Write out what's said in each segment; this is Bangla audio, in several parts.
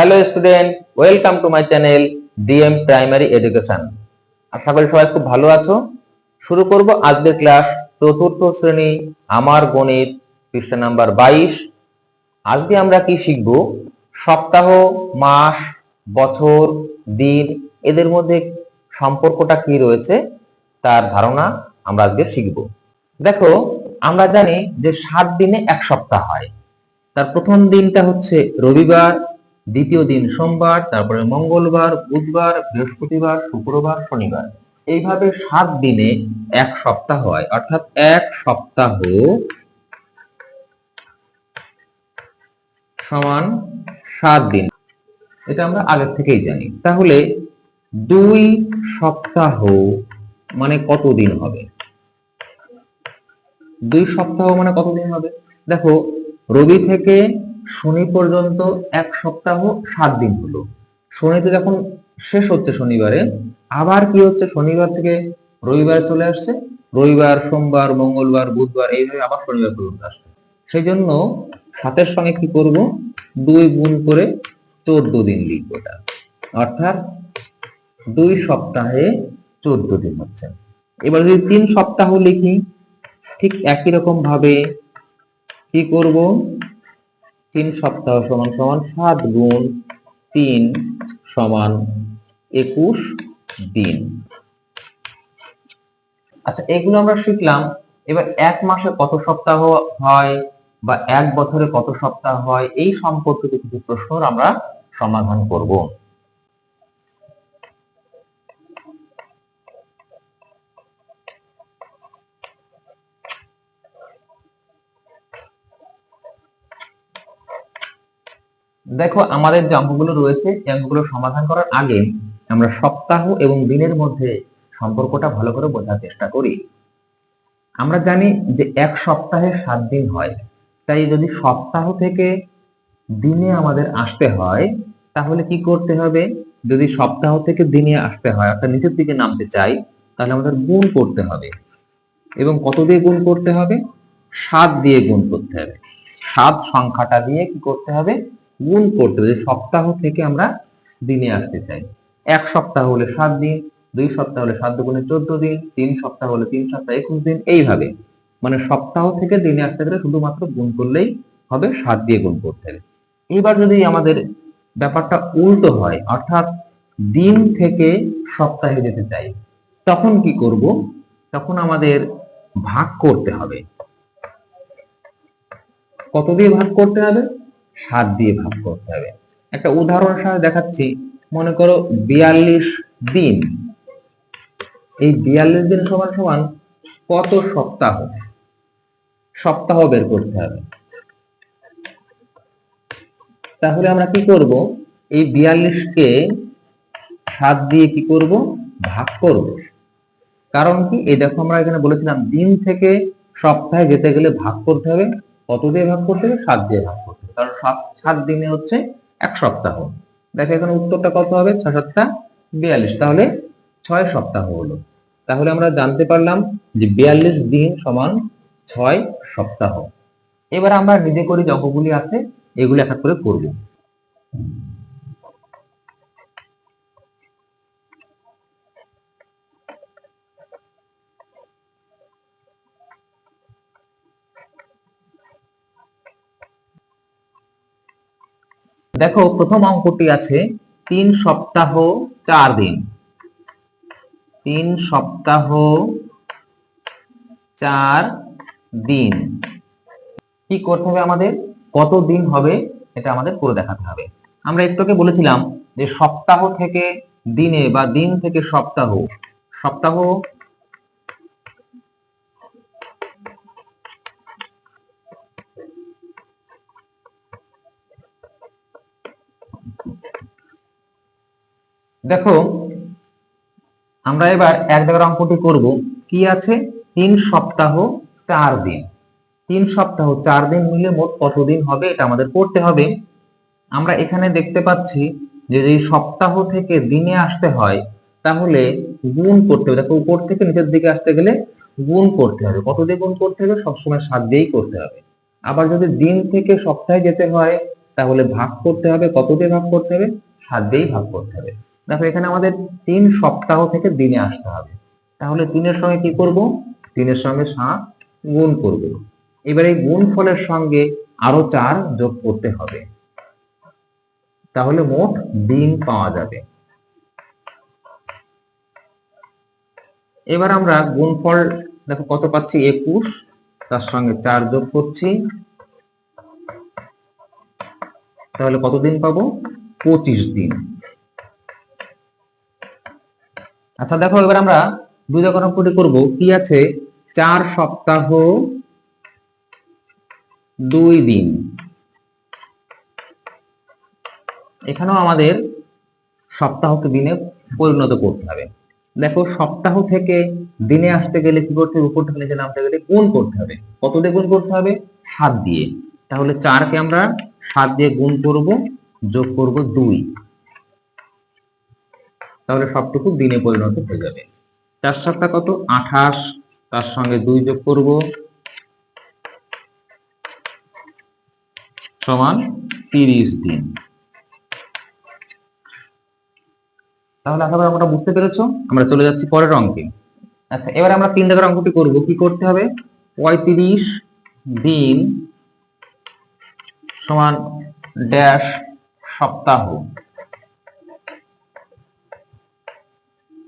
Hello student, welcome to my channel DM primary education. আশা করি সবাই খুব ভালো আছো। শুরু করব আজকের ক্লাস চতুর্থ শ্রেণি, আমার গণিত, পৃষ্ঠা নাম্বার বাইশ। আজকে আমরা কি শিখব? সপ্তাহ, মাস, বছর, দিন, এদের মধ্যে সম্পর্কটা কি রয়েছে তার ধারণা আমরা আজকে শিখব। দেখো, আমরা জানি যে সাত দিনে এক সপ্তাহ হয়। তার প্রথম দিনটা হচ্ছে রবিবার দ্বিতীয় দিন সোমবার, তারপরে মঙ্গলবার, বুধবার, বৃহস্পতিবার, শুক্রবার, শনিবার। এইভাবে সাত দিনে এক সপ্তাহ হয়। অর্থাৎ এক সপ্তাহ সমান সাত দিন। এটা আমরা আগের থেকেই জানি। তাহলে দুই সপ্তাহ মানে কত দিন হবে? দুই সপ্তাহ মানে কতদিন হবে? দেখো, রবি থেকে শনি পর্যন্ত এক সপ্তাহ সাত দিন হলো। শনিতে যখন শেষ হচ্ছে শনিবারে, আবার কি হচ্ছে? শনিবার থেকে রবিবার চলে আসছে। রবিবার, সোমবার, মঙ্গলবার, বুধবার এইভাবে আবার শনিবার পর্যন্ত আসছে। সেই জন্য সাতের সঙ্গে কি করব? দুই গুণ করে চোদ্দ দিন লিখব অর্থাৎ দুই সপ্তাহে চোদ্দ দিন হচ্ছে। এবার যদি তিন সপ্তাহ লিখি, ঠিক একই রকম ভাবে কি করব? তিন সপ্তাহ সমান সমান সাত গুণ তিন সমান একুশ দিন। আচ্ছা এগুলো আমরা শিখলাম। এবার এক মাসে কত সপ্তাহ হয় বা এক বছরে কত সপ্তাহ হয়, এই সম্পর্কিত কিছু প্রশ্ন আমরা সমাধান করব। দেখো, আমাদের যে অঙ্কগুলো রয়েছে, এই অঙ্কগুলো সমাধান করার আগে আমরা সপ্তাহ এবং দিনের মধ্যে সম্পর্কটা ভালো করে বোঝার চেষ্টা করি। আমরা জানি যে এক সপ্তাহে সাত দিন হয়। তাই যদি সপ্তাহ থেকে দিনে আমাদের আসতে হয়, তাহলে কি করতে হবে? যদি সপ্তাহ থেকে দিনে আসতে হয়, অর্থাৎ নিচের দিকে নামতে চাই, তাহলে আমাদের গুণ করতে হবে। এবং কত দিয়ে গুণ করতে হবে? সাত দিয়ে গুণ করতে হবে। সাত সংখ্যাটা দিয়ে কি করতে হবে? গুণ করতে হবে সপ্তাহ থেকে আমরা দিনে আসতে চাই। এক সপ্তাহ হলে সাত দিন, দুই সপ্তাহ হলে সাত দুগুণে চোদ্দ দিন, তিন সপ্তাহ হলে তিন সপ্তাহ একুশ দিন, এইভাবে। মানে সপ্তাহ থেকে দিনে আসতে গেলে শুধুমাত্র গুণ করলেই হবে সাত দিয়ে গুণ করতে হবে এবার যদি আমাদের ব্যাপারটা উল্টো হয়, অর্থাৎ দিন থেকে সপ্তাহে যেতে চাই, তখন কি করব? তখন আমাদের ভাগ করতে হবে। কত দিয়ে ভাগ করতে হবে? সাত দিয়ে ভাগ করতে হবে। একটা উদাহরণ সাথে দেখাচ্ছি। মনে করো বিয়াল্লিশ দিন। এই বিয়াল্লিশ দিন সমান সমান কত সপ্তাহ? সপ্তাহ বের করতে হবে। তাহলে আমরা কি করব? এই বিয়াল্লিশকে সাত দিয়ে কি করব? ভাগ করব। কারণ কি? এই দেখো আমরা এখানে বলেছিলাম দিন থেকে সপ্তাহে যেতে গেলে ভাগ করতে হবে। কত দিয়ে ভাগ করতে হবে? সাত দিয়ে ভাগ কারণ সাত সাত দিনে হচ্ছে এক সপ্তাহ। দেখো এখানে উত্তরটা কত হবে? ছয় সাতটা বিয়াল্লিশ। তাহলে ছয় সপ্তাহ হলো। তাহলে আমরা জানতে পারলাম যে বিয়াল্লিশ দিন সমান ছয় সপ্তাহ। এবার আমরা নিজে করে যজ্ঞগুলি আছে, এগুলি এক করে করব। দেখো, প্রথম অঙ্কটি আছে তিন সপ্তাহ চার দিন। তিন সপ্তাহ চার দিন। কি করতে হবে আমাদের? কত দিন হবে এটা আমাদের করে দেখাতে হবে। আমরা একটু আগে বলেছিলাম যে সপ্তাহ থেকে দিনে বা দিন থেকে সপ্তাহ। সপ্তাহ দেখো, আমরা এবার এক জায়গার অঙ্কটি করব। কি আছে? তিন সপ্তাহ, চার দিন। তিন সপ্তাহ, চার দিন মিলে মোট কতদিন হবে? এটা আমাদের করতে হবে। আমরা এখানে দেখতে পাচ্ছি যে এই সপ্তাহ থেকে দিনে আসতে হয়, তাহলে গুণ করতে হবে। দেখো, উপর থেকে নিচের দিকে আসতে গেলে গুণ করতে হবে। কত দিয়ে গুণ করতে হবে? সবসময় সাত দিয়েই করতে হবে। আবার যদি দিন থেকে সপ্তাহে যেতে হয়, তাহলে ভাগ করতে হবে। কত দিয়ে ভাগ করতে হবে? সাত দিয়েই ভাগ করতে হবে। দেখো, এখানে আমাদের তিন সপ্তাহ থেকে দিনে আসতে হবে। তাহলে তিনের সঙ্গে কি করব? তিনের সঙ্গে সাত গুণ করব। এবার এই গুণ ফলের সঙ্গে আরও চার যোগ করতে হবে। তাহলে মোট দিন পাওয়া যাবে। এবার আমরা গুণফল, দেখো কত পাচ্ছি? একুশ। তার সঙ্গে চার যোগ করছি। তাহলে কতদিন পাবো? পঁচিশ দিন। আচ্ছা দেখো, এবার আমরা দুই রকমটি করব। কি আছে? চার সপ্তাহ দুই দিন। এখানেও আমাদের সপ্তাহকে দিনে পরিণত করতে হবে। দেখো, সপ্তাহ থেকে দিনে আসতে গেলে কি করতে হবে? উপর থেকে নিচে নামতে গেলে গুণ করতে হবে। কত দিয়ে গুণ করতে হবে? সাত দিয়ে। তাহলে চারকে আমরা সাত দিয়ে গুণ করব, যোগ করব দুই। তাহলে সবটুকু দিনে পরিণত হয়ে যাবে। চার সাতটা কত? আঠাশ। তার সঙ্গে দুই যোগ করব। সমান তিরিশ দিন। তাহলে আশা করি আমরা বুঝতে পেরেছ। আমরা চলে যাচ্ছি পরের অঙ্কে। আচ্ছা এবার আমরা তিন দাগের অঙ্কটি করব। কি করতে হবে? পঁয়ত্রিশ দিন সমান ড্যাশ সপ্তাহ।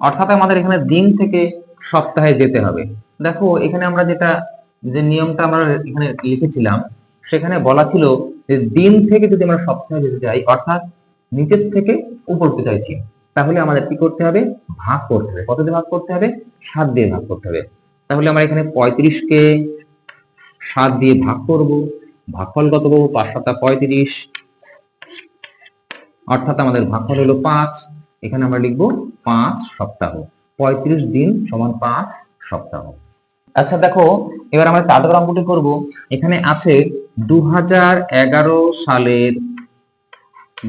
অর্থাৎ আমাদের এখানে দিন থেকে সপ্তাহে যেতে হবে। দেখো, এখানে আমরা যেটা, যে নিয়মটা আমরা এখানে লিখেছিলাম, সেখানে বলা ছিল যে দিন থেকে যদি আমরা সপ্তাহে যেতে চাই, অর্থাৎ নিচের থেকে উপরতে চাইছি, তাহলে আমাদের কি করতে হবে? ভাগ করতে হবে। কত দিয়ে ভাগ করতে হবে? সাত দিয়ে ভাগ করতে হবে। তাহলে আমরা এখানে পঁয়ত্রিশকে সাত দিয়ে ভাগ করব। ভাগফল কত পাবো? পাঁচ সাতা পঁয়ত্রিশ। অর্থাৎ আমাদের ভাগফল হলো পাঁচ। এখানে আমরা লিখব পাঁচ সপ্তাহ। পঁয়ত্রিশ দিন সমান পাঁচ সপ্তাহ। আচ্ছা দেখো, এবার আমরা তাদের অঙ্কটি করব। এখানে আছে দু হাজার এগারো সালের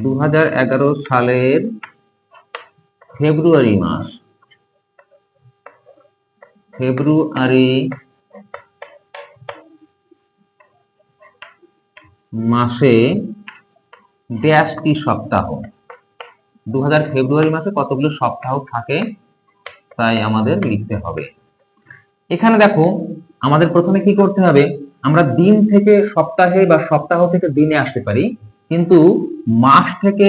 দু হাজার এগারো সালের ফেব্রুয়ারি মাস। ফেব্রুয়ারি মাসে ড্যাশটি সপ্তাহ। দু হাজার ফেব্রুয়ারি মাসে কতগুলো সপ্তাহ থাকে তাই আমাদের লিখতে হবে। এখানে দেখো, আমাদের প্রথমে কি করতে হবে? আমরা দিন থেকে সপ্তাহে বা সপ্তাহ থেকে দিনে আসতে পারি, কিন্তু মাস থেকে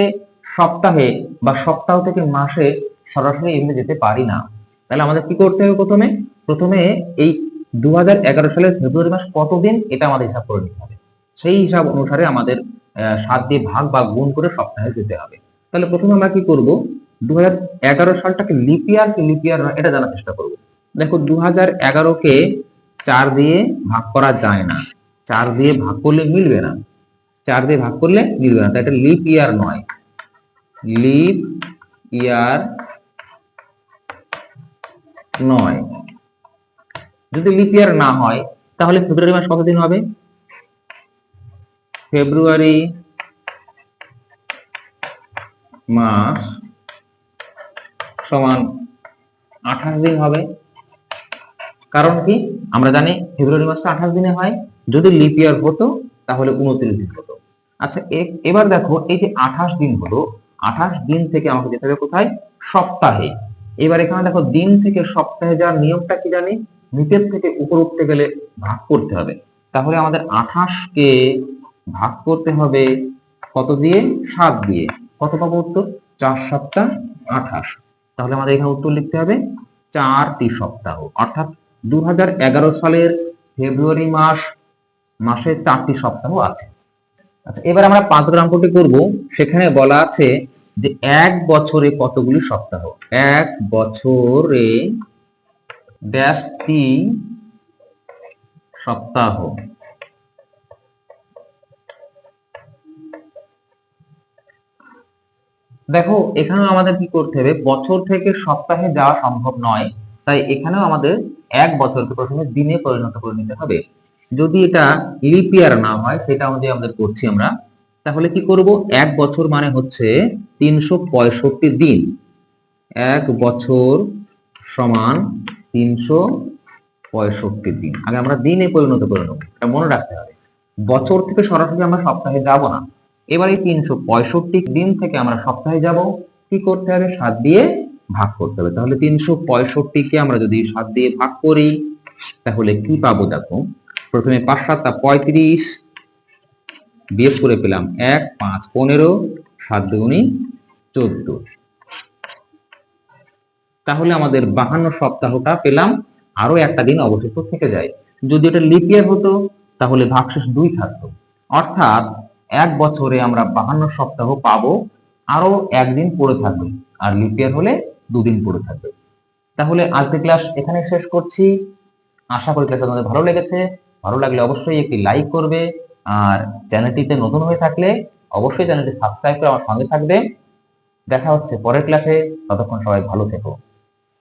সপ্তাহে বা সপ্তাহ থেকে মাসে সরাসরি এমনি যেতে পারি না। তাহলে আমাদের কি করতে হবে প্রথমে? প্রথমে এই দু সালের ফেব্রুয়ারি মাস কতদিন? এটা আমাদের হিসাব করে নিতে হবে। সেই হিসাব অনুসারে আমাদের সাত দিয়ে ভাগ বা গুণ করে সপ্তাহে যেতে হবে। তাহলে প্রথমে আমরা কি করব? দুহাজার এগারো সালটাকে লিপিয়ার কি লিপিয়ার নয় এটা জানার চেষ্টা করব। দেখো দু কে চার দিয়ে ভাগ করা যায় না। চার দিয়ে ভাগ করলে মিলবে না। চার দিয়ে ভাগ করলে মিলবে না। তাই এটা লিপ ইয়ার নয়। লিপ ইয়ার নয়। যদি লিপ ইয়ার না হয়, তাহলে ফেব্রুয়ারি মাস কতদিন হবে? ফেব্রুয়ারি মাস সমান আঠাশ দিন হবে। কারণ কি? আমরা জানি ফেব্রুয়ারি মাসটা আঠাশ দিনে হয়। যদি লিপ ইয়ার হতো, তাহলে উনত্রিশ দিন হতো। আচ্ছা এবার দেখো, এই যে আঠাশ দিন হলো, আঠাশ দিন থেকে আমাকে যেতে হবে কোথায়? সপ্তাহে। এবার এখানে দেখো, দিন থেকে সপ্তাহে যাওয়ার নিয়মটা কি জানি? নিচের থেকে উপর উঠতে গেলে ভাগ করতে হবে। তাহলে আমাদের আঠাশকে ভাগ করতে হবে কত দিয়ে? সাত দিয়ে। কত পাবো উত্তর? চার সপ্তাহ আঠাশ। তাহলে আমাদের এখানে উত্তর লিখতে হবে চারটি সপ্তাহ। অর্থাৎ দুহাজার এগারো সালের ফেব্রুয়ারি মাস, মাসে চারটি সপ্তাহ আছে। আচ্ছা এবার আমরা পাঁচ গ্রামটি করব। সেখানে বলা আছে যে এক বছরে কতগুলি সপ্তাহ? এক বছরে ড্যাশটি সপ্তাহ। দেখো, এখানেও আমাদের কি করতে হবে? বছর থেকে সপ্তাহে যাওয়া সম্ভব নয়। তাই এখানেও আমাদের এক বছরকে প্রথমে দিনে পরিণত করে নিতে হবে। যদি এটা লিপ ইয়ার না হয়, সেটা অনুযায়ী আমাদের করছি আমরা, তাহলে কি করব? এক বছর মানে হচ্ছে তিনশো পঁয়ষট্টি দিন। এক বছর সমান তিনশো পঁয়ষট্টি দিন। আগে আমরা দিনে পরিণত করে নেব। এটা মনে রাখতে হবে। বছর থেকে সরাসরি আমরা সপ্তাহে যাব না। এবার এই তিনশো পঁয়ষট্টি দিন থেকে আমরা সপ্তাহে যাব। কি করতে হবে? সাত দিয়ে ভাগ করতে হবে। তাহলে তিনশো পঁয়ষট্টিকে আমরা যদি সাত দিয়ে ভাগ করি, তাহলে কি পাবো দেখো? প্রথমে পাঁচ সাতটা পঁয়ত্রিশ, বিয়োগ করে পেলাম এক, পাঁচ পনেরো, সাত দুগুণি চোদ্দ। তাহলে আমাদের বাহান্ন সপ্তাহটা পেলাম আরও একটা দিন অবশিষ্ট থেকে যায়। যদি এটা লিপ ইয়ার হতো, তাহলে ভাগশেষ দুই থাকতো। অর্থাৎ এক বছরে আমরা বাহান্ন সপ্তাহ পাবো আরও একদিন পড়ে থাকবে। আর লিপ ইয়ার হলে দুদিন পড়ে থাকবে। তাহলে আজকে ক্লাস এখানে শেষ করছি। আশা করি ক্লাস তোমাদের ভালো লেগেছে। ভালো লাগলে অবশ্যই একটি লাইক করবে। আর চ্যানেলটিতে নতুন হয়ে থাকলে অবশ্যই চ্যানেলটি সাবস্ক্রাইব করে আমার সঙ্গে থাকবে। দেখা হচ্ছে পরের ক্লাসে ততক্ষণ সবাই ভালো থেকো।